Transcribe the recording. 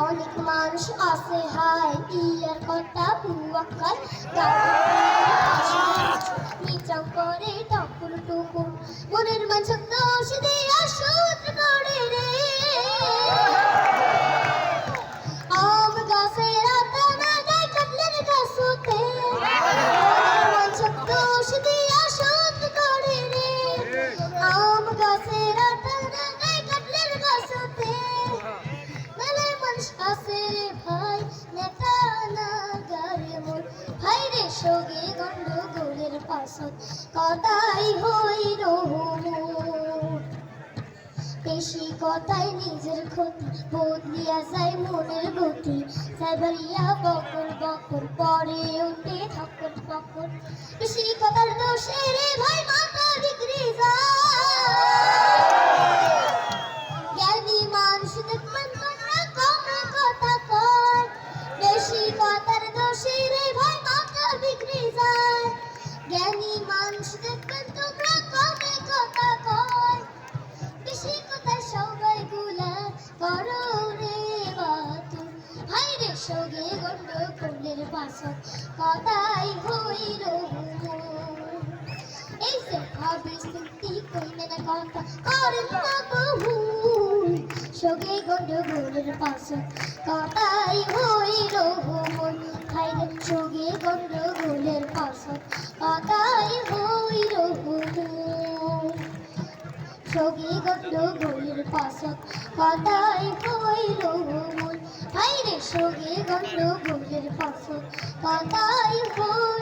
অনেক মানুষ আছে হায় ইয়ার কথা পুয়াকার নিচাও করে টকুর টুকুর মনের মাঝে দোষ ওষুধে ভাই রে সগে গন্ডগোলের পাশত কথাই হই রহমোর বেশি কথায় নিজের ক্ষতি বদলিয়া যায় মনের গতি। সাইবারিয়া বকর বকর, পরে উঠে ঠক্কর পকর বেশি কথার দোষে সগে গন্ড করলের বাসক হইল এই যে ভাবি স্তুতি কইলে না কথা করেন না কহু সগে গন্ডগোলের পাশে কথাই হইল সগে গন্ডগোলের পাশে কথাই হইল মন খাইলে সগে গন্ডগোলের পাশে কথাই হইল মন ধন্যবাদ